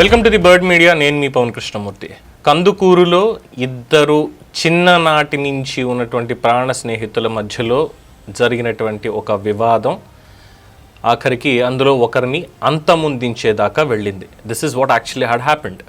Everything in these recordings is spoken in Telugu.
Welcome to the bird media నేను మీ పవన్ కృష్ణమూర్తి. కందుకూరులో ఇద్దరు చిన్ననాటి నుంచి ఉన్నటువంటి ప్రాణ స్నేహితుల మధ్యలో జరిగినటువంటి ఒక వివాదం ఆఖరికి అందులో ఒకరిని అంతమొందించేదాకా వెళ్ళింది. This is what actually had happened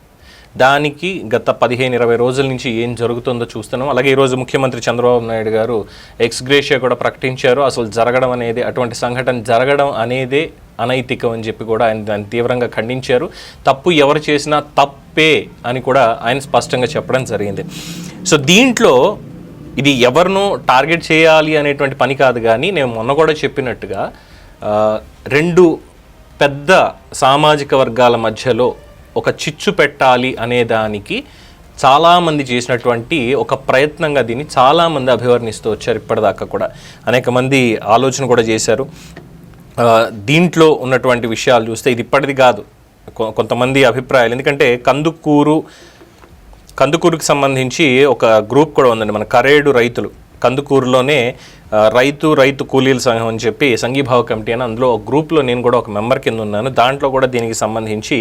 దానికి గత పదిహేను ఇరవై రోజుల నుంచి ఏం జరుగుతుందో చూస్తున్నాం. అలాగే ఈరోజు ముఖ్యమంత్రి చంద్రబాబు నాయుడు గారు ఎక్స్గ్రేషియా కూడా ప్రకటించారు. అసలు జరగడం అనేది అటువంటి సంఘటన జరగడం అనేదే అనైతికం అని చెప్పి కూడా ఆయన దాన్ని తీవ్రంగా ఖండించారు. తప్పు ఎవరు చేసినా తప్పే అని కూడా ఆయన స్పష్టంగా చెప్పడం జరిగింది. సో దీంట్లో ఇది ఎవరినో టార్గెట్ చేయాలి అనేటువంటి పని కాదు కానీ నేను మొన్న కూడా చెప్పినట్టుగా రెండు పెద్ద సామాజిక వర్గాల మధ్యలో ఒక చిచ్చు పెట్టాలి అనే దానికి చాలామంది చేసినటువంటి ఒక ప్రయత్నంగా దీన్ని చాలామంది అభివర్ణిస్తూ వచ్చారు ఇప్పటిదాకా కూడా. అనేక మంది ఆలోచన కూడా చేశారు. దీంట్లో ఉన్నటువంటి విషయాలు చూస్తే ఇది ఇప్పటిది కాదు. కొంతమంది అభిప్రాయాలు. ఎందుకంటే కందుకూరు కందుకూరుకి సంబంధించి ఒక గ్రూప్ కూడా ఉందండి మన కరేడు రైతులు. కందుకూరులోనే రైతు రైతు కూలీల సంఘం అని చెప్పి సంఘీభావ కమిటీ అని అందులో ఒక గ్రూప్లో నేను కూడా ఒక మెంబర్ కింద ఉన్నాను. దాంట్లో కూడా దీనికి సంబంధించి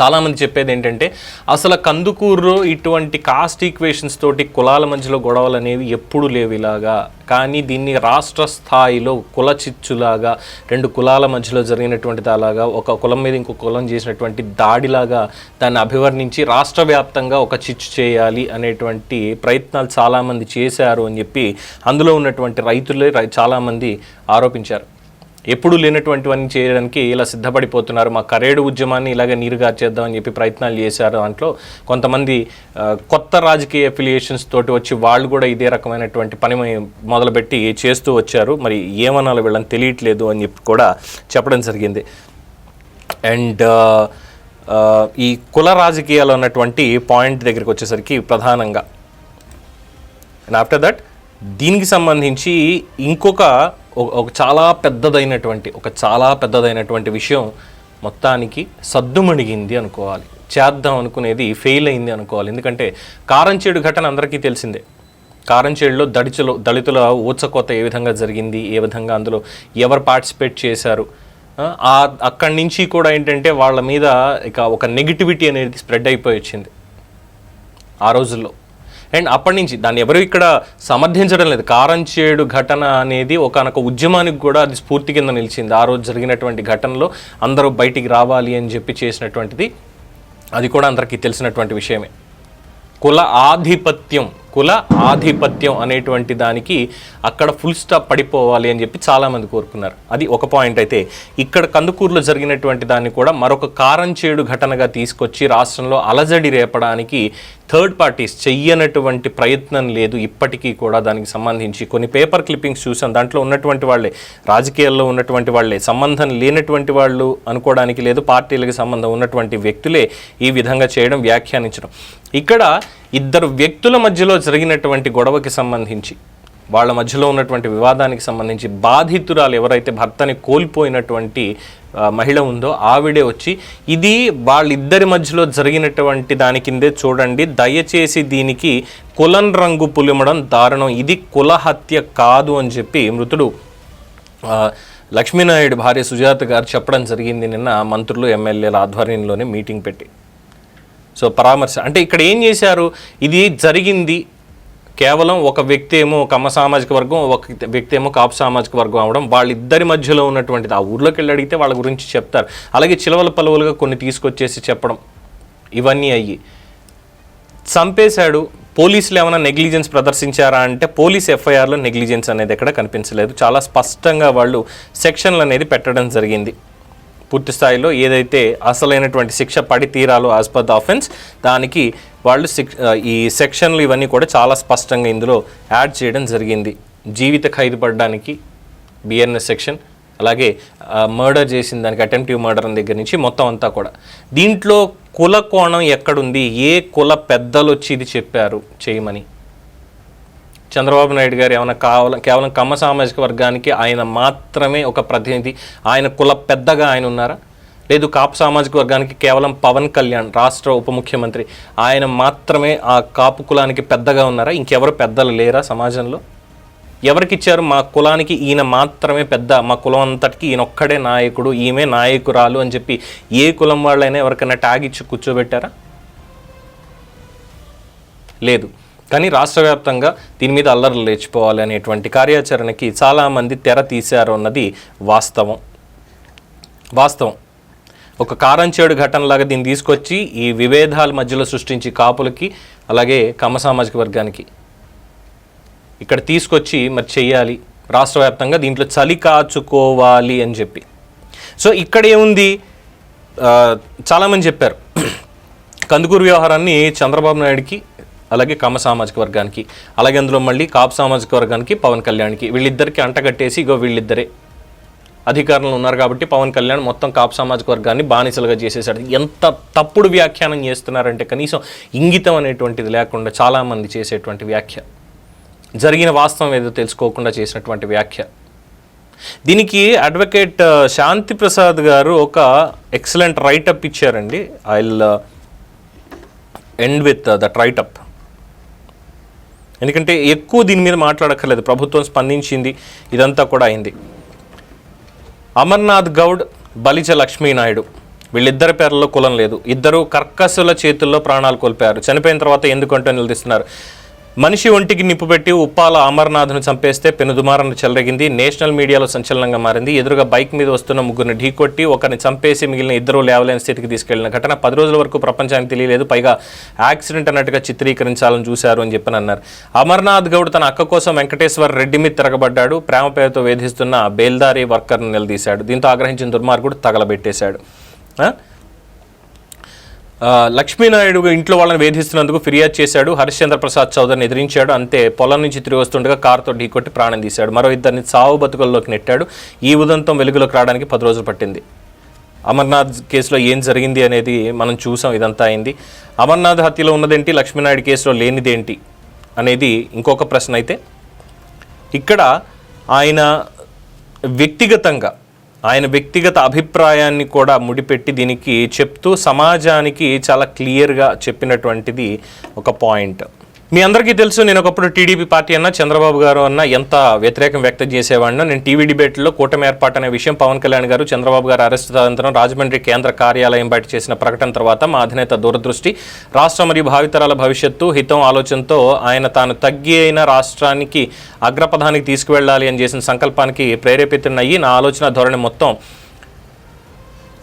చాలామంది చెప్పేది ఏంటంటే అసలు కందుకూరులో ఇటువంటి కాస్ట్ ఈక్వేషన్స్ తోటి కులాల మధ్యలో గొడవలు అనేవి ఎప్పుడు లేవు ఇలాగా. కానీ దీన్ని రాష్ట్ర స్థాయిలో కుల చిచ్చులాగా రెండు కులాల మధ్యలో జరిగినటువంటిది అలాగా ఒక కులం మీద ఇంకో కులం చేసినటువంటి దాడిలాగా దాన్ని అభివర్ణించి రాష్ట్ర వ్యాప్తంగా ఒక చిచ్చు చేయాలి అనేటువంటి ప్రయత్నాలు చాలామంది చేశారు అని చెప్పి అందులో ఉన్నటువంటి రైతులే చాలామంది ఆరోపించారు. ఎప్పుడు లేనటువంటివన్నీ చేయడానికి ఇలా సిద్ధపడిపోతున్నారు. మా కరేడు ఉద్యమాన్ని ఇలాగ నీరుగార్చేద్దామని చెప్పి ప్రయత్నాలు చేశారు. దాంట్లో కొంతమంది కొత్త రాజకీయ అఫిలియేషన్స్ తోటి వచ్చి వాళ్ళు కూడా ఇదే రకమైనటువంటి పని మొదలుపెట్టి చేస్తూ వచ్చారు. మరి ఏమనాలో వీళ్ళని తెలియట్లేదు అని చెప్పి కూడా చెప్పడం జరిగింది. అండ్ ఈ కుల రాజకీయాలు ఉన్నటువంటి పాయింట్ దగ్గరికి వచ్చేసరికి ప్రధానంగా అండ్ ఆఫ్టర్ దట్ దీనికి సంబంధించి ఇంకొక ఒక- ఒక చాలా పెద్దదైనటువంటి ఒక చాలా పెద్దదైనటువంటి విషయం మొత్తానికి సద్దుమణిగింది అనుకోవాలి. చేద్దాం అనుకునేది ఫెయిల్ అయింది అనుకోవాలి. ఎందుకంటే కారంచేడు ఘటన అందరికీ తెలిసిందే. కారంచేడులో దళితులు దళితుల ఊచకోత ఏ విధంగా జరిగింది? ఏ విధంగా అందులో ఎవరు పార్టిసిపేట్ చేశారు? అక్కడి నుంచి కూడా ఏంటంటే వాళ్ళ మీద ఇక ఒక నెగిటివిటీ అనేది స్ప్రెడ్ అయిపోయి వచ్చింది. ఆ రోజుల్లో. అండ్ అప్పటి నుంచి దాన్ని ఎవరు ఇక్కడ సమర్థించడం లేదు. కారంచేడు ఘటన అనేది ఒకనొక ఉద్యమానికి కూడా అది స్ఫూర్తి కింద నిలిచింది. ఆ రోజు జరిగినటువంటి ఘటనలో అందరూ బయటికి రావాలి అని చెప్పి చేసినటువంటిది అది కూడా అందరికీ తెలిసినటువంటి విషయమే. కుల ఆధిపత్యం కుల ఆధిపత్యం అనేటువంటి దానికి అక్కడ ఫుల్ స్టాప్ పడిపోవాలి అని చెప్పి చాలామంది కోరుకున్నారు. అది ఒక పాయింట్ అయితే. ఇక్కడ కందుకూరులో జరిగినటువంటి దాన్ని కూడా మరొక కారంచేడు ఘటనగా తీసుకొచ్చి రాష్ట్రంలో అలజడి రేపడానికి థర్డ్ పార్టీస్ చెయ్యనటువంటి ప్రయత్నం లేదు ఇప్పటికీ కూడా దానికి సంబంధించి. కొన్ని పేపర్ క్లిప్పింగ్స్ చూసాం. దాంట్లో ఉన్నటువంటి వాళ్ళే రాజకీయాల్లో ఉన్నటువంటి వాళ్ళే సంబంధం లేనటువంటి వాళ్ళు అనుకోవడానికి లేదు పార్టీలకు సంబంధం ఉన్నటువంటి వ్యక్తులే ఈ విధంగా చేయడం వ్యాఖ్యానించడం. ఇక్కడ ఇద్దరు వ్యక్తుల మధ్యలో జరిగినటువంటి గొడవకి సంబంధించి వాళ్ళ మధ్యలో ఉన్నటువంటి వివాదానికి సంబంధించి బాధితురాలు ఎవరైతే భర్తని కోల్పోయినటువంటి మహిళ ఉందో ఆవిడే వచ్చి ఇది వాళ్ళిద్దరి మధ్యలో జరిగినటువంటి దాని కిందే చూడండి దయచేసి దీనికి కులం రంగు పులిమడం దారుణం ఇది కుల హత్య కాదు అని చెప్పి మృతుడు లక్ష్మీనాయుడు భార్య సుజాత గారు చెప్పడం జరిగింది నిన్న మంత్రులు ఎమ్మెల్యేల ఆధ్వర్యంలోనే మీటింగ్ పెట్టి. సో పరామర్శ అంటే ఇక్కడ ఏం చేశారు? ఇది జరిగింది కేవలం ఒక వ్యక్తి ఏమో కమ్మ సామాజిక వర్గం ఒక వ్యక్తి ఏమో కాపు సామాజిక వర్గం అవడం వాళ్ళిద్దరి మధ్యలో ఉన్నటువంటిది. ఆ ఊర్లోకి వెళ్ళి అడిగితే వాళ్ళ గురించి చెప్తారు. అలాగే చిలవల పలువులుగా కొన్ని తీసుకొచ్చేసి చెప్పడం ఇవన్నీ అయ్యి. చంపేశాడు. పోలీసులు ఏమైనా నెగ్లిజెన్స్ ప్రదర్శించారా అంటే పోలీస్ ఎఫ్ఐఆర్లో నెగ్లిజెన్స్ అనేది ఎక్కడ కనిపించలేదు. చాలా స్పష్టంగా వాళ్ళు సెక్షన్లు అనేది పెట్టడం జరిగింది. పూర్తి స్థాయిలో ఏదైతే అసలైనటువంటి శిక్ష పడి తీరాలో యాజ్ పర్ ద ఆఫెన్స్ దానికి వాళ్ళు ఈ సెక్షన్లు ఇవన్నీ కూడా చాలా స్పష్టంగా ఇందులో యాడ్ చేయడం జరిగింది. జీవిత ఖైదు పడడానికి బిఎన్ఎస్ సెక్షన్ అలాగే మర్డర్ చేసిన దానికి అటెంప్టివ్ మర్డర్ దగ్గర నుంచి మొత్తం అంతా కూడా. దీంట్లో కుల కోణం ఎక్కడుంది? ఏ కుల పెద్దలు వచ్చి ఇది చెప్పారు? చేయమని. చంద్రబాబు నాయుడు గారు ఏమైనా కావాల కేవలం కమ్మ సామాజిక వర్గానికి ఆయన మాత్రమే ఒక ప్రతినిధి. ఆయన కుల పెద్దగా ఆయన ఉన్నారా? లేదు కాపు సామాజిక వర్గానికి కేవలం పవన్ కళ్యాణ్ రాష్ట్ర ఉప ముఖ్యమంత్రి. ఆయన మాత్రమే ఆ కాపు కులానికి పెద్దగా ఉన్నారా? ఇంకెవరు పెద్దలు లేరా సమాజంలో? ఎవరికి ఇచ్చారు మా కులానికి ఈయన మాత్రమే పెద్ద. మా కులం అంతటికి ఈయన ఒక్కడే నాయకుడు. ఈమె నాయకురాలు అని చెప్పి ఏ కులం వాళ్ళైనా ఎవరికైనా ట్యాగ్ ఇచ్చి కూర్చోబెట్టారా? లేదు. కానీ రాష్ట్ర వ్యాప్తంగా దీని మీద అల్లర్లు లేచిపోవాలి అనేటువంటి కార్యాచరణకి చాలామంది తెర తీశారు అన్నది వాస్తవం. వాస్తవం. ఒక కారంచేడు ఘటనలాగా దీన్ని తీసుకొచ్చి ఈ విభేదాల మధ్యలో సృష్టించి కాపులకి అలాగే కమ్మ సామాజిక వర్గానికి ఇక్కడ తీసుకొచ్చి మరి చెయ్యాలి. రాష్ట్ర వ్యాప్తంగా దీంట్లో చలి కాచుకోవాలి అని చెప్పి. సో ఇక్కడ ఏముంది? చాలామంది చెప్పారు. కందుకూరు వ్యవహారాన్ని చంద్రబాబు నాయుడికి అలాగే కమ్మ సామాజిక వర్గానికి అలాగే అందులో మళ్ళీ కాపు సామాజిక వర్గానికి పవన్ కళ్యాణ్కి. వీళ్ళిద్దరికి అంటగట్టేసి ఇగో వీళ్ళిద్దరే. అధికారంలో ఉన్నారు కాబట్టి పవన్ కళ్యాణ్ మొత్తం కాపు సామాజిక వర్గాన్ని బానిసలుగా చేసేసాడు ఎంత తప్పుడు వ్యాఖ్యానం చేస్తున్నారంటే కనీసం ఇంగితం అనేటువంటిది లేకుండా చాలామంది చేసేటువంటి వ్యాఖ్య. జరిగిన వాస్తవం ఏదో తెలుసుకోకుండా చేసినటువంటి వ్యాఖ్య. దీనికి అడ్వకేట్ శాంతి ప్రసాద్ గారు ఒక ఎక్సలెంట్ రైటప్ ఇచ్చారండి. I end with that writeup ఎందుకంటే ఎక్కువ దీని మీద మాట్లాడక్కర్లేదు. ప్రభుత్వం స్పందించింది ఇదంతా కూడా అయింది. అమర్నాథ్ గౌడ్ బలిజ లక్ష్మీనాయుడు. వీళ్ళిద్దరి పేర్లలో కులం లేదు. ఇద్దరు కర్కసుల చేతుల్లో ప్రాణాలు కోల్పోయారు. చనిపోయిన తర్వాత ఎందుకంటూ నిలదీస్తున్నారు? మనిషి ఒంటికి నిప్పు పెట్టి ఉప్పాల అమర్నాథ్ను చంపేస్తే పెనుదుమారను చెలరగింది. నేషనల్ మీడియాలో సంచలనంగా మారింది. ఎదురుగా బైక్ మీద వస్తున్న ముగ్గురిని ఢీకొట్టి ఒకరిని చంపేసి మిగిలిన ఇద్దరు లేవలేని స్థితికి తీసుకెళ్ళిన ఘటన పది రోజుల వరకు ప్రపంచానికి తెలియలేదు. పైగా యాక్సిడెంట్ అన్నట్టుగా చిత్రీకరించాలని చూశారు అని చెప్పని అన్నారు. అమర్నాథ్ గౌడ్ తన అక్క కోసం వెంకటేశ్వర్ రెడ్డి మీద తిరగబడ్డాడు. ప్రేమ పేరుతో వేధిస్తున్న బేల్దారి వర్కర్ను నిలదీశాడు. దీంతో ఆగ్రహించిన దుర్మార్గుడు తగలబెట్టేశాడు. లక్ష్మీనాయుడు ఇంట్లో వాళ్ళని వేధిస్తున్నందుకు ఫిర్యాదు చేశాడు. హరిశ్చంద్ర ప్రసాద్ చౌదరిని ఎదిరించాడు. అంతే పొలం నుంచి తిరిగి వస్తుండగా కారుతో ఢీకొట్టి ప్రాణం తీశాడు. మరో ఇద్దరిని సావు బతుకుల్లోకి నెట్టాడు. ఈ ఉదంతం వెలుగులోకి రావడానికి పది రోజులు పట్టింది. అమర్నాథ్ కేసులో ఏం జరిగింది అనేది మనం చూసాం. ఇదంతా అయింది. అమర్నాథ్ హత్యలో ఉన్నదేంటి? లక్ష్మీనాయుడు కేసులో లేనిదేంటి? అనేది ఇంకొక ప్రశ్న అయితే. ఇక్కడ ఆయన వ్యక్తిగతంగా ఆయన వ్యక్తిగత అభిప్రాయాన్ని కూడా ముడిపెట్టి దీనికి చెప్తూ సమాజానికి చాలా క్లియర్గా చెప్పినటువంటిది ఒక పాయింట్. మీ అందరికీ తెలుసు నేను ఒకప్పుడు టీడీపీ పార్టీ అన్న చంద్రబాబు గారు అన్న ఎంత వ్యతిరేకం వ్యక్తం చేసేవాడినో నేను టీవీ డిబేట్లో కూటమి ఏర్పాటు అనే విషయం పవన్ కళ్యాణ్ గారు చంద్రబాబు గారు అరెస్టు అనంతరం రాజమండ్రి కేంద్ర కార్యాలయం బయట చేసిన ప్రకటన తర్వాత మా అధినేత దూరదృష్టి రాష్ట్ర మరియు భావితరాల భవిష్యత్తు హితం ఆలోచనతో ఆయన తాను తగ్గి అయిన రాష్ట్రానికి అగ్రపథానికి తీసుకువెళ్ళాలి అని చేసిన సంకల్పానికి ప్రేరేపితున్నయ్యి. నా ఆలోచన ధోరణి మొత్తం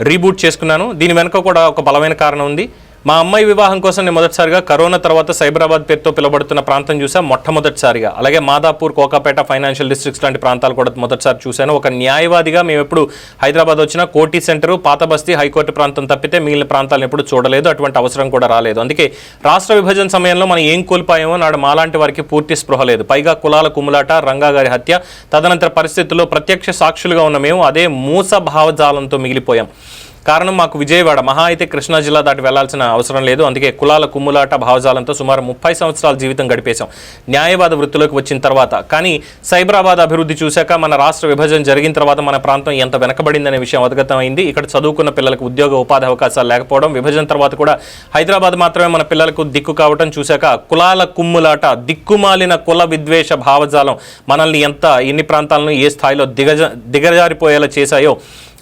రీబూట్ చేసుకున్నాను. దీని వెనుక కూడా ఒక బలమైన కారణం ఉంది. మా అమ్మాయి వివాహం కోసం నేను మొదటిసారిగా కరోనా తర్వాత సైబరాబాద్ పేరుతో పిలువబడుతున్న ప్రాంతం చూసా మొట్టమొదటిసారిగా. అలాగే మాదాపూర్ కోకాపేట ఫైనాన్షియల్ డిస్ట్రిక్ట్స్ లాంటి ప్రాంతాలు కూడా మొదటిసారి చూశాను. ఒక న్యాయవాదిగా మేము ఎప్పుడు హైదరాబాద్ వచ్చిన కోటి సెంటరు పాత బస్తీ హైకోర్టు ప్రాంతం తప్పితే మిగిలిన ప్రాంతాలను ఎప్పుడు చూడలేదు. అటువంటి అవసరం కూడా రాలేదు. అందుకే రాష్ట్ర విభజన సమయంలో మనం ఏం కోల్పోయామో నాడు మాలాంటి వారికి పూర్తి స్పృహ లేదు. పైగా కులాల కుమ్ములాట రంగా గారి హత్య తదనంతర పరిస్థితుల్లో ప్రత్యక్ష సాక్షులుగా ఉన్న మేము అదే మూస భావజాలంతో మిగిలిపోయాం. కారణం మాకు విజయవాడ. మహా అయితే కృష్ణా జిల్లా దాటి వెళ్ళాల్సిన అవసరం లేదు. అందుకే కులాల కుమ్ములాట భావజాలంతో సుమారు ముప్పై సంవత్సరాల జీవితం గడిపేశాం. న్యాయవాద వృత్తిలోకి వచ్చిన తర్వాత. కానీ సైబరాబాద్ అభివృద్ధి చూశాక మన రాష్ట్ర విభజన జరిగిన తర్వాత మన ప్రాంతం ఎంత వెనకబడిందనే విషయం అవగతమైంది. ఇక్కడ చదువుకున్న పిల్లలకు ఉద్యోగ ఉపాధి అవకాశాలు లేకపోవడం విభజన తర్వాత కూడా హైదరాబాద్ మాత్రమే మన పిల్లలకు దిక్కు కావటం చూశాక కులాల కుమ్ములాట దిక్కుమాలిన కుల విద్వేష భావజాలం మనల్ని ఎంత ఎన్ని ప్రాంతాలను ఏ స్థాయిలో దిగజ దిగజారిపోయేలా చేశాయో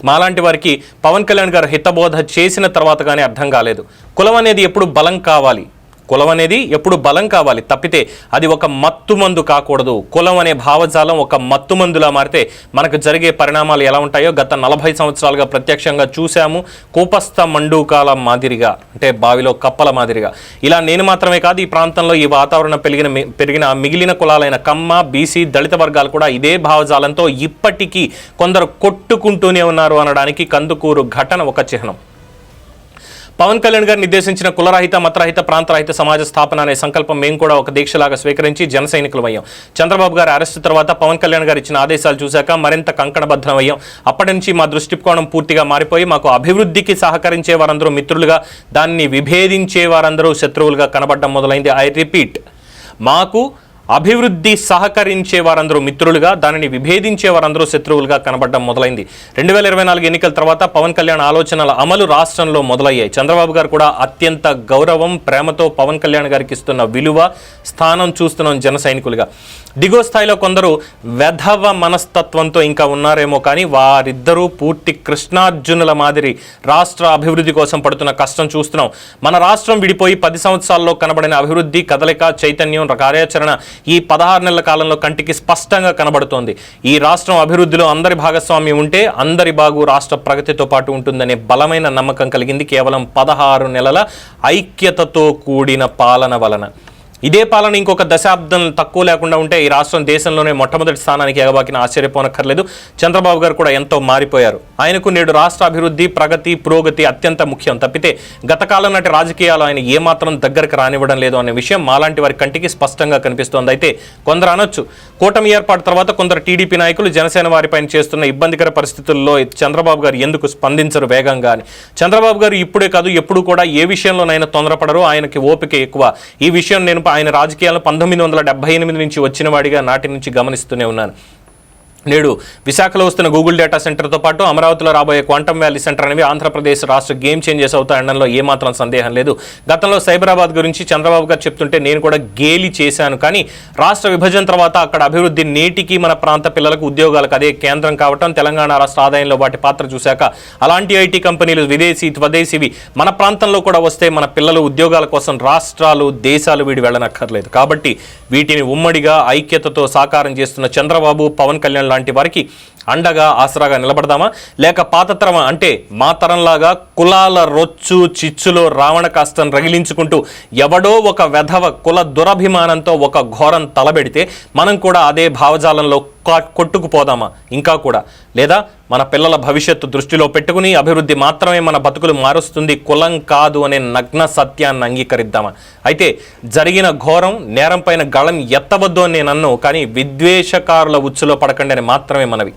మాలాంటి వారికి పవన్ కళ్యాణ్ గారు హితబోధ చేసిన తర్వాత కానీ అర్థం కాలేదు. కులం అనేది ఎప్పుడు బలం కావాలి. కులం అనేది ఎప్పుడు బలం కావాలి. తప్పితే అది ఒక మత్తుమందు కాకూడదు. కులం అనే భావజాలం ఒక మత్తుమందులా మారితే మనకు జరిగే పరిణామాలు ఎలా ఉంటాయో గత నలభై సంవత్సరాలుగా ప్రత్యక్షంగా చూశాము. కూపస్థ మండూకాల మాదిరిగా అంటే బావిలో కప్పల మాదిరిగా. ఇలా నేను మాత్రమే కాదు ఈ ప్రాంతంలో ఈ వాతావరణం పెరిగిన మి- పెరిగిన మిగిలిన కులాలైన కమ్మ బీసీ దళిత వర్గాలు కూడా ఇదే భావజాలంతో ఇప్పటికీ కొందరు కొట్టుకుంటూనే ఉన్నారు అనడానికి కందుకూరు ఘటన ఒక చిహ్నం. పవన్ కళ్యాణ్ గారు నిర్దేశించిన కులరహిత మతరహిత ప్రాంతరహిత సమాజ స్థాపన అనే సంకల్పం మేము కూడా ఒక దీక్షలాగా స్వీకరించి జన సైనికులమయ్యాం. చంద్రబాబు గారి అరెస్టు తర్వాత పవన్ కళ్యాణ్ గారు ఇచ్చిన ఆదేశాలు చూశాక మరింత కంకణబద్ధమయ్యాం. అప్పటి నుంచి మా దృష్టికోణం పూర్తిగా మారిపోయి మాకు అభివృద్ధికి సహకరించే వారందరూ మిత్రులుగా దాన్ని విభేదించే వారందరూ శత్రువులుగా కనబడడం మొదలైంది. ఐ రిపీట్ మాకు అభివృద్ధి సహకరించే వారందరూ మిత్రులుగా దానిని విభేదించే వారందరూ శత్రువులుగా కనబడడం మొదలైంది. రెండు వేల ఇరవై నాలుగు ఎన్నికల తర్వాత పవన్ కళ్యాణ్ ఆలోచనల అమలు రాష్ట్రంలో మొదలయ్యాయి. చంద్రబాబు గారు కూడా అత్యంత గౌరవం ప్రేమతో పవన్ కళ్యాణ్ గారికి ఇస్తున్న విలువ స్థానం చూస్తున్నాం జన సైనికులుగా. దిగువ స్థాయిలో కొందరు వెధవ మనస్తత్వంతో ఇంకా ఉన్నారేమో కానీ వారిద్దరూ పూర్తి కృష్ణార్జునుల మాదిరి రాష్ట్ర అభివృద్ధి కోసం పడుతున్న కష్టం చూస్తున్నాం. మన రాష్ట్రం విడిపోయి పది సంవత్సరాల్లో కనబడిన అభివృద్ధి కదలిక చైతన్యం కార్యాచరణ ఈ పదహారు నెలల కాలంలో కంటికి స్పష్టంగా కనబడుతోంది. ఈ రాష్ట్రం అభివృద్ధిలో అందరి భాగస్వామ్యం ఉంటే అందరి బాగు రాష్ట్ర ప్రగతితో పాటు ఉంటుందనే బలమైన నమ్మకం కలిగింది కేవలం పదహారు నెలల ఐక్యతతో కూడిన పాలన వలన. ఇదే పాలన ఇంకొక దశాబ్దం తక్కువ లేకుండా ఉంటే ఈ రాష్ట్రం దేశంలోనే మొట్టమొదటి స్థానానికి ఎగబాకిన ఆశ్చర్యపోనక్కర్లేదు. చంద్రబాబు గారు కూడా ఎంతో మారిపోయారు. ఆయనకు నేడు రాష్ట్ర అభివృద్ధి ప్రగతి పురోగతి అత్యంత ముఖ్యం. తప్పితే గతకాలం నాటి రాజకీయాలు ఆయన ఏమాత్రం దగ్గరకు రానివ్వడం లేదు అనే విషయం మాలాంటి వారి కంటికి స్పష్టంగా కనిపిస్తోంది. అయితే కొందరు అనొచ్చు. కూటమి ఏర్పాటు తర్వాత కొందరు టీడీపీ నాయకులు జనసేన వారిపైన చేస్తున్న ఇబ్బందికర పరిస్థితుల్లో చంద్రబాబు గారు ఎందుకు స్పందించరు వేగంగా అని. చంద్రబాబు గారు ఇప్పుడే కాదు ఎప్పుడు కూడా ఏ విషయంలోనైనా తొందరపడరు. ఆయనకి ఓపిక ఎక్కువ. ఈ విషయం నేను ఆయన రాజకీయాలను పంతొమ్మిది వందల డెబ్బై ఎనిమిది నుంచి వచ్చిన వాడిగా నాటి నుంచి గమనిస్తూనే ఉన్నాను. నేడు విశాఖలో వస్తున్న గూగుల్ డేటా సెంటర్తో పాటు అమరావతిలో రాబోయే క్వాంటమ్ వ్యాలీ సెంటర్ అనేవి ఆంధ్రప్రదేశ్ రాష్ట్ర గేమ్ చేంజెస్ అవుతాయనడంలో ఏమాత్రం సందేహం లేదు. గతంలో సైబరాబాద్ గురించి చంద్రబాబు గారు చెప్తుంటే నేను కూడా గేలి చేశాను. కానీ రాష్ట్ర విభజన తర్వాత అక్కడ అభివృద్ధి నేటికి మన ప్రాంత పిల్లలకు ఉద్యోగాలకు అదే కేంద్రం కావటం తెలంగాణ రాష్ట్ర ఆదాయంలో వాటి పాత్ర చూశాక అలాంటి ఐటీ కంపెనీలు విదేశీ స్వదేశీవి మన ప్రాంతంలో కూడా వస్తే మన పిల్లలు ఉద్యోగాల కోసం రాష్ట్రాలు దేశాలు వీడి వెళ్ళనక్కర్లేదు. కాబట్టి వీటిని ఉమ్మడిగా ఐక్యతతో సాకారం చేస్తున్న చంద్రబాబు పవన్ కళ్యాణ్ వంటి వారికి అండగా ఆసరాగా నిలబడదామా? లేక పాత అంటే మా తరంలాగా కులాల రొచ్చు చిచ్చులో రావణ కాస్తం రగిలించుకుంటూ ఎవడో ఒక వెధవ కుల దురభిమానంతో ఒక ఘోరం తలబెడితే మనం కూడా అదే భావజాలంలో కొట్టుకుపోదామా? ఇంకా కూడా. లేదా మన పిల్లల భవిష్యత్తు దృష్టిలో పెట్టుకుని అభివృద్ధి మాత్రమే మన బతుకులు మారుస్తుంది కులం కాదు అనే నగ్న సత్యాన్ని అంగీకరిద్దామా? అయితే జరిగిన ఘోరం నేరం పైన గళం ఎత్తవద్దు అని నేను కానీ విద్వేషకారుల ఉచ్చులో పడకండి అని మాత్రమే మనవి.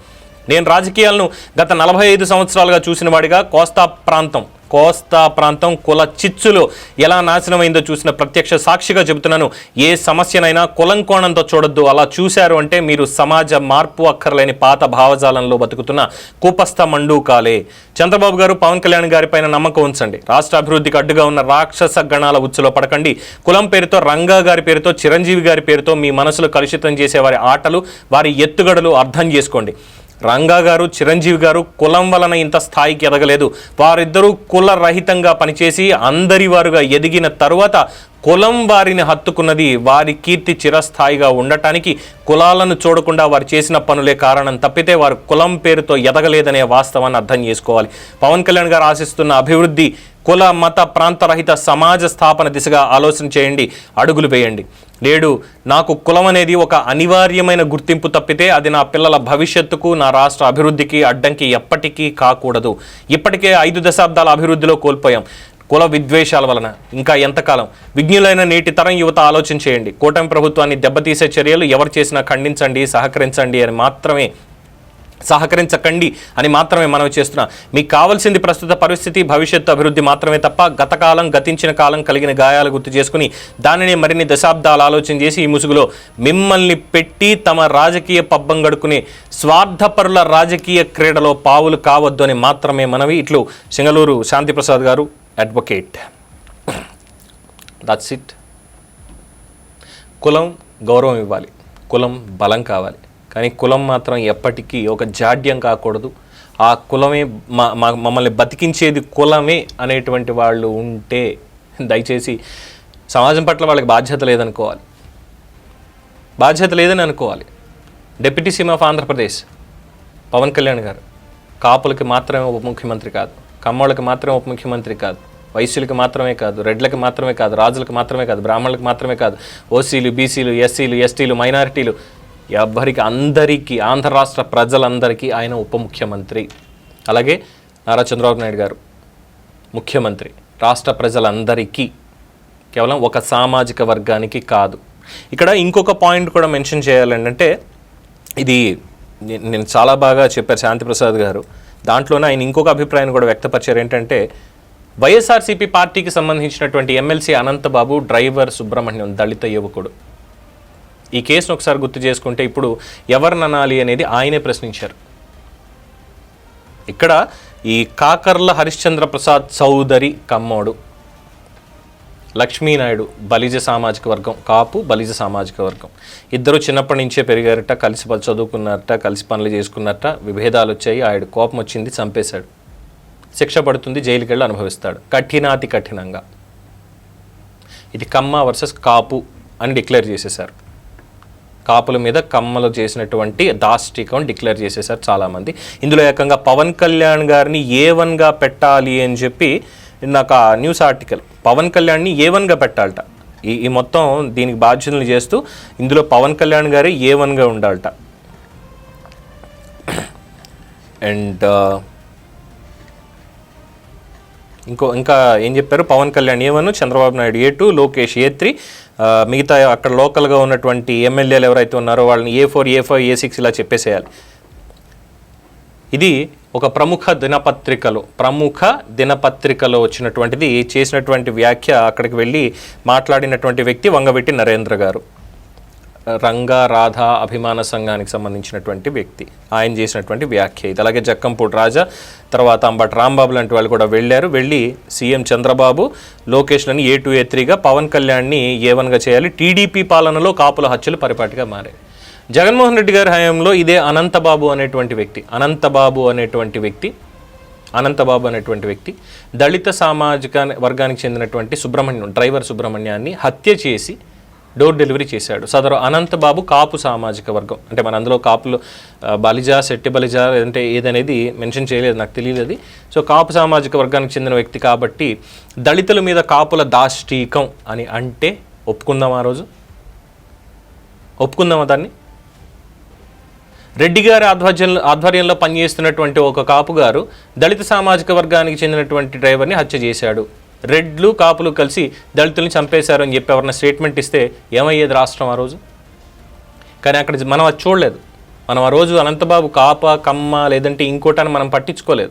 నేను రాజకీయాలను గత నలభై ఐదు సంవత్సరాలుగా చూసిన వాడిగా కోస్తా ప్రాంతం కోస్తా ప్రాంతం కుల చిచ్చులు ఎలా నాశనమైందో చూసిన ప్రత్యక్ష సాక్షిగా చెబుతున్నాను. ఏ సమస్యనైనా కులం కోణంతో చూడొద్దు. అలా చూశారు అంటే మీరు సమాజ మార్పు అక్కర్లేని పాత భావజాలంలో బతుకుతున్న కూపస్థ మండూకాలే. చంద్రబాబు గారు పవన్ కళ్యాణ్ గారిపైన నమ్మకం ఉంచండి. రాష్ట్ర అభివృద్ధికి అడ్డుగా ఉన్న రాక్షస గణాల ఉచ్చులో పడకండి. కులం పేరుతో రంగా గారి పేరుతో చిరంజీవి గారి పేరుతో మీ మనసులు కలుషితం చేసే వారి ఆటలు వారి ఎత్తుగడలు అర్థం చేసుకోండి. రంగా గారు చిరంజీవి గారు కులం వలన ఇంత స్థాయికి ఎదగలేదు. వారిద్దరూ కుల రహితంగా పనిచేసి అందరి వారుగా ఎదిగిన తరువాత కులం వారిని హత్తుకున్నది వారి కీర్తి చిరస్థాయిగా ఉండటానికి కులాలను చూడకుండా వారు చేసిన పనులే కారణం తప్పితే వారు కులం పేరుతో ఎదగలేదనే వాస్తవాన్ని అర్థం చేసుకోవాలి. పవన్ కళ్యాణ్ గారు ఆశిస్తున్న అభివృద్ధి కుల మత ప్రాంతరహిత సమాజ స్థాపన దిశగా ఆలోచన చేయండి అడుగులు వేయండి. నేడు నాకు కులం అనేది ఒక అనివార్యమైన గుర్తింపు తప్పితే అది నా పిల్లల భవిష్యత్తుకు నా రాష్ట్ర అభివృద్ధికి అడ్డంకి ఎప్పటికీ కాకూడదు. ఇప్పటికే ఐదు దశాబ్దాల అభివృద్ధిలో కోల్పోయాం. కుల విద్వేషాల వలన ఇంకా ఎంతకాలం? విజ్ఞులైన నేటి తరం యువత ఆలోచన చేయండి. కూటమి ప్రభుత్వాన్ని దెబ్బతీసే చర్యలు ఎవరు చేసినా ఖండించండి సహకరించండి అని మాత్రమే సహకరించకండి అని మాత్రమే మనం చేస్తున్నాం. మీకు కావాల్సింది ప్రస్తుత పరిస్థితి భవిష్యత్తు అభివృద్ధి మాత్రమే తప్ప గతకాలం గతించిన కాలం కలిగిన గాయాలు గుర్తు చేసుకుని దానిని మరిన్ని దశాబ్దాలు ఆలోచన చేసి ఈ ముసుగులో మిమ్మల్ని పెట్టి తమ రాజకీయ పబ్బం గడుకునే స్వార్థపరుల రాజకీయ క్రీడలో పావులు కావద్దు అని మాత్రమే మనవి. ఇట్లు సింగళూరు శాంతిప్రసాద్ గారు అడ్వకేట్. దట్స్ ఇట్ కులం గౌరవం ఇవ్వాలి. కులం బలం కావాలి. కానీ కులం మాత్రం ఎప్పటికీ ఒక జాడ్యం కాకూడదు. ఆ కులమే మమ్మల్ని బతికించేది కులమే అనేటువంటి వాళ్ళు ఉంటే దయచేసి సమాజం పట్ల వాళ్ళకి బాధ్యత లేదనుకోవాలి. బాధ్యత లేదని అనుకోవాలి. Deputy CM of Andhra Pradesh Pavan Kalyan garu. కాపులకి మాత్రమే ఉప ముఖ్యమంత్రి కాదు. కమ్మోళ్ళకి మాత్రమే ఉప ముఖ్యమంత్రి కాదు. వైశ్యులకి మాత్రమే కాదు. రెడ్లకి మాత్రమే కాదు. రాజులకు మాత్రమే కాదు. బ్రాహ్మణులకు మాత్రమే కాదు. ఓసీలు బీసీలు ఎస్సీలు ఎస్టీలు మైనారిటీలు ఎవ్వరికి అందరికీ ఆంధ్ర రాష్ట్ర ప్రజలందరికీ ఆయన ఉప ముఖ్యమంత్రి. అలాగే నారా చంద్రబాబు నాయుడు గారు ముఖ్యమంత్రి. రాష్ట్ర ప్రజలందరికీ. కేవలం ఒక సామాజిక వర్గానికి కాదు. ఇక్కడ ఇంకొక పాయింట్ కూడా మెన్షన్ చేయాలంటే ఇది నేను చాలా బాగా చెప్పారు శాంతిప్రసాద్ గారు. దాంట్లోనే ఆయన ఇంకొక అభిప్రాయాన్ని కూడా వ్యక్తపరిచారు. ఏంటంటే వైఎస్ఆర్సీపీ పార్టీకి సంబంధించినటువంటి ఎమ్మెల్సీ అనంతబాబు డ్రైవర్ సుబ్రహ్మణ్యం దళిత యువకుడు. ఈ కేసును ఒకసారి గుర్తు చేసుకుంటే ఇప్పుడు ఎవరిని అనాలి అనేది ఆయనే ప్రశ్నించారు. ఇక్కడ ఈ కాకర్ల హరిశ్చంద్ర ప్రసాద్ చౌదరి కమ్మోడు లక్ష్మీనాయుడు బలిజ సామాజిక వర్గం కాపు బలిజ సామాజిక వర్గం. ఇద్దరు చిన్నప్పటి నుంచే పెరిగారట కలిసి చదువుకున్నారట కలిసి పనులు చేసుకున్నారట విభేదాలు వచ్చాయి ఆయన కోపం వచ్చింది చంపేశాడు. శిక్ష పడుతుంది జైలుకి వెళ్ళి అనుభవిస్తాడు. కఠినాతి కఠినంగా. ఇది కమ్మ వర్సెస్ కాపు అని డిక్లేర్ చేసేశారు. కాపుల మీద కమ్మలు చేసినటువంటి దాష్టికం డిక్లేర్ చేసేసారు చాలామంది. ఇందులో ఏకంగా పవన్ కళ్యాణ్ గారిని ఏ వన్గా పెట్టాలి అని చెప్పి నాకు ఆ న్యూస్ ఆర్టికల్ పవన్ కళ్యాణ్ని ఏ వన్గా పెట్టాలట. ఈ ఈ మొత్తం దీనికి బాధ్యతలు చేస్తూ ఇందులో పవన్ కళ్యాణ్ గారే ఏ వన్గా ఉండాలట. అండ్ ఇంకో ఇంకా ఏం చెప్పారు? Pavan Kalyan A one Chandrababu Naidu A two Lokesh A three. మిగతా అక్కడ లోకల్గా ఉన్నటువంటి ఎమ్మెల్యేలు ఎవరైతే ఉన్నారో వాళ్ళని A four A five A six ఇలా చెప్పేసేయాలి. ఇది ఒక ప్రముఖ దినపత్రికలో ప్రముఖ దినపత్రికలో వచ్చినటువంటిది చేసినటువంటి వ్యాఖ్య అక్కడికి వెళ్ళి మాట్లాడినటువంటి వ్యక్తి వంగవెట్టి నరేంద్ర గారు. రంగా రాధా అభిమాన సంఘానికి సంబంధించినటువంటి వ్యక్తి. ఆయన చేసినటువంటి వ్యాఖ్య ఇది. అలాగే జక్కంపూడి రాజా తర్వాత అంబటి రాంబాబు లాంటి వాళ్ళు కూడా వెళ్ళారు. వెళ్ళి సీఎం చంద్రబాబు లోకేష్లని ఏ టూ ఏ త్రీగా పవన్ కళ్యాణ్ని ఏ వన్గా చేయాలి? టీడీపీ పాలనలో కాపుల హత్యలు పరిపాటిగా మారాయి. జగన్మోహన్ రెడ్డి గారి హయాంలో ఇదే అనంతబాబు అనేటువంటి వ్యక్తి. అనంతబాబు అనేటువంటి వ్యక్తి అనంతబాబు అనేటువంటి వ్యక్తి దళిత సామాజిక వర్గానికి చెందినటువంటి సుబ్రహ్మణ్యం డ్రైవర్ సుబ్రహ్మణ్యాన్ని హత్య చేసి డోర్ డెలివరీ చేశాడు. సదరు అనంతబాబు కాపు సామాజిక వర్గం. అంటే మన అందులో కాపులు బలిజా శెట్టి బలిజా అంటే ఏదనేది మెన్షన్ చేయలేదు నాకు తెలియదు అది. సో కాపు సామాజిక వర్గానికి చెందిన వ్యక్తి కాబట్టి దళితుల మీద కాపుల దాష్టీకం అని అంటే ఒప్పుకుందాం ఆ రోజు? ఒప్పుకుందామా దాన్ని? రెడ్డి గారి ఆధ్వర్యంలో ఆధ్వర్యంలో పనిచేస్తున్నటువంటి ఒక కాపు గారు దళిత సామాజిక వర్గానికి చెందినటువంటి డ్రైవర్ని హత్య చేశాడు. రెడ్లు కాపులు కలిసి దళితుల్ని చంపేశారు అని చెప్పి ఎవరైనా స్టేట్మెంట్ ఇస్తే ఏమయ్యేది రాష్ట్రం ఆ రోజు? కానీ అక్కడ మనం అది చూడలేదు. మనం ఆ రోజు అనంతబాబు కాప కమ్మ లేదంటే ఇంకోటని మనం పట్టించుకోలేదు.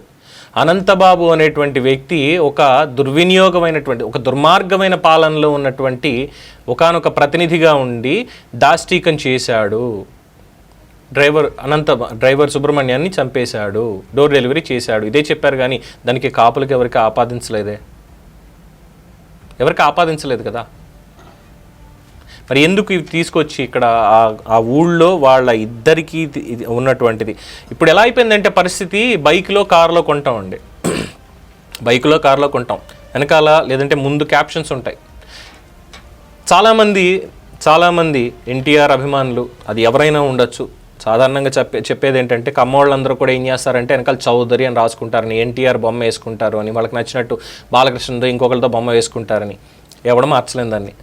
అనంతబాబు అనేటువంటి వ్యక్తి ఒక దుర్వినియోగమైనటువంటి ఒక దుర్మార్గమైన పాలనలో ఉన్నటువంటి ఒకానొక ప్రతినిధిగా ఉండి దాష్టీకం చేశాడు. డ్రైవర్ అనంత డ్రైవర్ సుబ్రహ్మణ్యాన్ని చంపేశాడు. డోర్ డెలివరీ చేశాడు. ఇదే చెప్పారు కానీ దానికి కాపులకు ఎవరికి ఆపాదించలేదే? ఎవరికి ఆపాదించలేదు కదా. మరి ఎందుకు ఇవి తీసుకొచ్చి ఇక్కడ ఆ- ఊళ్ళో వాళ్ళ ఇద్దరికీ ఇది- ఇది ఉన్నటువంటిది? ఇప్పుడు ఎలా అయిపోయిందంటే పరిస్థితి బైక్లో కారులో కొంటామండి. బైక్లో కారులో కొంటాం. వెనకాల లేదంటే ముందు క్యాప్షన్స్ ఉంటాయి. చాలామంది చాలామంది ఎన్టీఆర్ అభిమానులు అది ఎవరైనా ఉండొచ్చు. సాధారణంగా చెప్పే చెప్పేది ఏంటంటే కమ్మోళ్ళందరూ కూడా ఏం చేస్తారంటే వెనకాల చౌదరి అని రాసుకుంటారని ఎన్టీఆర్ బొమ్మ వేసుకుంటారు అని వాళ్ళకి నచ్చినట్టు బాలకృష్ణతో ఇంకొకరితో బొమ్మ వేసుకుంటారని. ఎవడం మార్చలేం దాన్ని.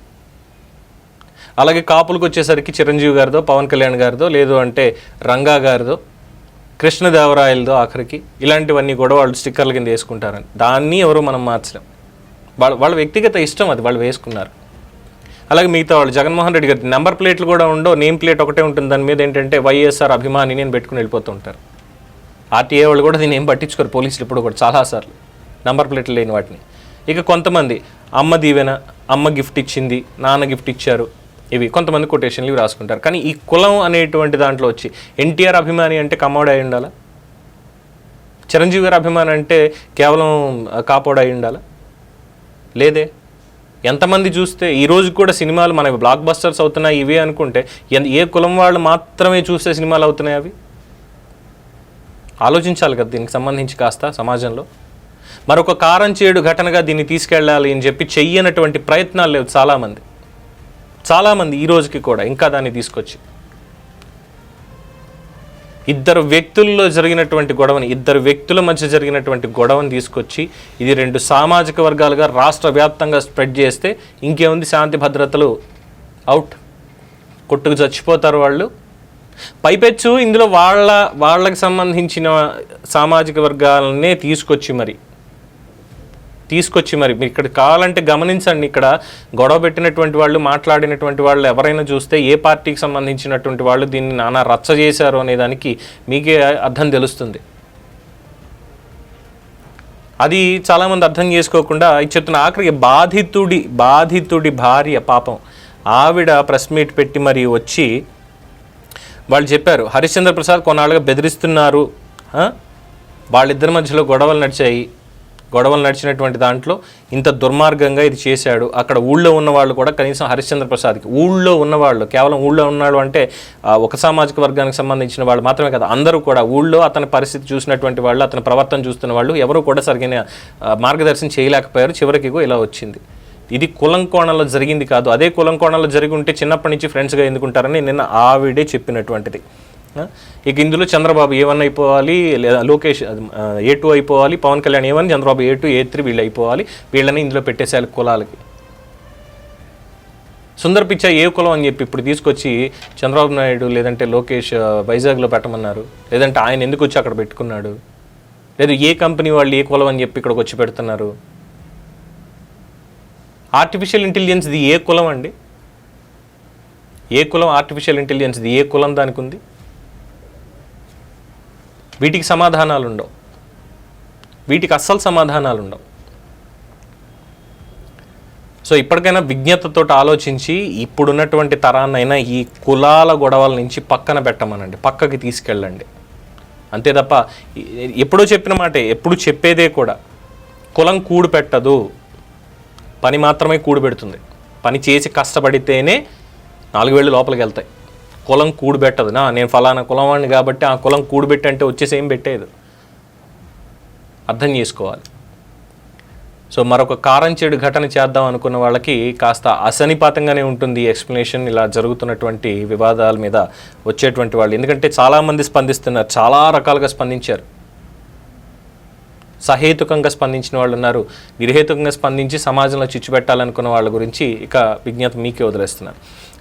అలాగే కాపులకు వచ్చేసరికి చిరంజీవి గారిదో పవన్ కళ్యాణ్ గారిదో లేదు అంటే రంగా గారిదో కృష్ణదేవరాయలదో ఆఖరికి ఇలాంటివన్నీ కూడా వాళ్ళు స్టిక్కర్ల కింద వేసుకుంటారని. దాన్ని ఎవరు మనం మార్చలేం. వాళ్ళ వాళ్ళ వ్యక్తిగత ఇష్టం అది వాళ్ళు వేసుకున్నారు. అలాగే మిగతా వాళ్ళు జగన్మోహన్ రెడ్డి గారి నెంబర్ ప్లేట్లు కూడా ఉండవు నేమ్ ప్లేట్ ఒకటే ఉంటుంది. దాని మీద ఏంటంటే వైఎస్ఆర్ అభిమాని నేను పెట్టుకుని వెళ్ళిపోతుంటారు ఆర్టీఏ వాళ్ళు కూడా దీన్ని ఏం పట్టించుకోరు పోలీసులు ఇప్పుడు కూడా చాలాసార్లు నంబర్ ప్లేట్లు లేని వాటిని. ఇక కొంతమంది అమ్మ దీవెన అమ్మ గిఫ్ట్ ఇచ్చింది నాన్న గిఫ్ట్ ఇచ్చారు ఇవి కొంతమంది కొటేషన్లు ఇవి రాసుకుంటారు. కానీ ఈ కులం అనేటువంటి దాంట్లో వచ్చి ఎన్టీఆర్ అభిమాని అంటే కమోడ్ అయి ఉండాలా? చిరంజీవి గారి అభిమాని అంటే కేవలం కాపోడ్ అయి ఉండాలా? లేదే? ఎంతమంది చూస్తే ఈ రోజు కూడా సినిమాలు మనకి బ్లాక్ బస్టర్స్ అవుతున్నాయి ఇవే అనుకుంటే ఎన్- ఏ కులం వాళ్ళు మాత్రమే చూసే సినిమాలు అవుతున్నాయి అవి? ఆలోచించాలి కదా దీనికి సంబంధించి కాస్త సమాజంలో. మరొక కారం చేడు ఘటనగా దీన్ని తీసుకెళ్ళాలి అని చెప్పి చెయ్యనటువంటి ప్రయత్నాలు లేవు చాలామంది. చాలామంది ఈ రోజుకి కూడా ఇంకా దాన్ని తీసుకొచ్చి. ఇద్దరు వ్యక్తుల్లో జరిగినటువంటి గొడవని ఇద్దరు వ్యక్తుల మధ్య జరిగినటువంటి గొడవని తీసుకొచ్చి ఇది రెండు సామాజిక వర్గాలుగా రాష్ట్ర వ్యాప్తంగా స్ప్రెడ్ చేస్తే ఇంకేముంది? శాంతి భద్రతలు అవుట్. కొట్టుకు చచ్చిపోతారు వాళ్ళు. పైపెచ్చు ఇందులో వాళ్ళ వాళ్ళకి సంబంధించిన సామాజిక వర్గాలనే తీసుకొచ్చి మరి తీసుకొచ్చి మరి మీరు ఇక్కడ కావాలంటే గమనించండి. ఇక్కడ గొడవ పెట్టినటువంటి వాళ్ళు మాట్లాడినటువంటి వాళ్ళు ఎవరైనా చూస్తే ఏ పార్టీకి సంబంధించినటువంటి వాళ్ళు దీన్ని నానా రచ్చ చేశారు అనే దానికి మీకే అర్థం తెలుస్తుంది. అది చాలామంది అర్థం చేసుకోకుండా చెప్తున్న ఆఖరికి బాధితుడి బాధితుడి భార్య పాపం. ఆవిడ ప్రెస్ మీట్ పెట్టి మరి వచ్చి వాళ్ళు చెప్పారు హరిశ్చంద్ర ప్రసాద్ కొన్నాళ్ళుగా బెదిరిస్తున్నారు. వాళ్ళిద్దరి మధ్యలో గొడవలు నడిచాయి. గొడవలు నడిచినటువంటి దాంట్లో ఇంత దుర్మార్గంగా ఇది చేశాడు. అక్కడ ఊళ్ళో ఉన్న వాళ్ళు కూడా కనీసం హరిశ్చంద్ర ప్రసాద్కి ఊళ్ళో ఉన్నవాళ్ళు కేవలం ఊళ్ళో ఉన్నాడు అంటే ఒక సామాజిక వర్గానికి సంబంధించిన వాళ్ళు మాత్రమే కదా అందరూ కూడా ఊళ్ళో అతని పరిస్థితి చూసినటువంటి వాళ్ళు అతని ప్రవర్తన చూస్తున్న వాళ్ళు ఎవరు కూడా సరిగిన మార్గదర్శనం చేయలేకపోయారు. చివరికి ఇలా వచ్చింది. ఇది కులం కోణంలో జరిగింది కాదు. అదే కులం కోణంలో జరిగి ఉంటే చిన్నప్పటి నుంచి ఫ్రెండ్స్గా ఎందుకుంటారని నిన్న ఆవిడే చెప్పినటువంటిది. ఇక ఇందులో చంద్రబాబు ఏవన్ అయిపోవాలి లేదా లోకేష్ ఏ టూ అయిపోవాలి Pavan Kalyan A one Chandrababu A two A three వీళ్ళు అయిపోవాలి. వీళ్ళని ఇందులో పెట్టేసేయాలి కులాలకి. సుందర్ పిచ్చ ఏ కులం అని చెప్పి ఇప్పుడు తీసుకొచ్చి చంద్రబాబు నాయుడు లేదంటే లోకేష్ వైజాగ్లో పెట్టమన్నారు. లేదంటే ఆయన ఎందుకు వచ్చి అక్కడ పెట్టుకున్నాడు? లేదు ఏ కంపెనీ వాళ్ళు ఏ కులం అని చెప్పి ఇక్కడికి వచ్చి పెడుతున్నారు? ఆర్టిఫిషియల్ ఇంటెలిజెన్స్ది ఏ కులం అండి? ఏ కులం ఆర్టిఫిషియల్ ఇంటెలిజెన్స్ది ఏ కులం దానికి ఉంది? వీటికి సమాధానాలు ఉండవు వీటికి అస్సలు సమాధానాలు ఉండవు సో ఇప్పటికైనా విజ్ఞతతో ఆలోచించి ఇప్పుడున్నటువంటి తరాన్నైనా ఈ కులాల గొడవల నుంచి పక్కన పెట్టమనండి. పక్కకి తీసుకెళ్ళండి. అంతే తప్ప ఎప్పుడో చెప్పిన మాటే ఎప్పుడు చెప్పేదే కూడా. కులం కూడు పెట్టదు. పని మాత్రమే కూడు పెడుతుంది. పని చేసి కష్టపడితేనే నాలుగు వేళ్ళు లోపలికి వెళ్తాయి. కులం కూడబెట్టదు. నా నేను ఫలానా కులం వాడిని కాబట్టి ఆ కులం కూడు అంటే వచ్చేసి ఏం పెట్టేది అర్థం చేసుకోవాలి. సో మరొక కారం చెడు ఘటన చేద్దాం అనుకున్న వాళ్ళకి కాస్త అసనిపాతంగానే ఉంటుంది ఎక్స్ప్లెనేషన్. ఇలా జరుగుతున్నటువంటి వివాదాల మీద వచ్చేటువంటి వాళ్ళు. ఎందుకంటే చాలామంది స్పందిస్తున్నారు. చాలా రకాలుగా స్పందించారు. సహేతుకంగా స్పందించిన వాళ్ళు ఉన్నారు. నిర్హేతుకంగా స్పందించి సమాజంలో చిచ్చు పెట్టాలనుకున్న వాళ్ళ గురించి ఇక విజ్ఞత మీకే వదిలేస్తున్నాను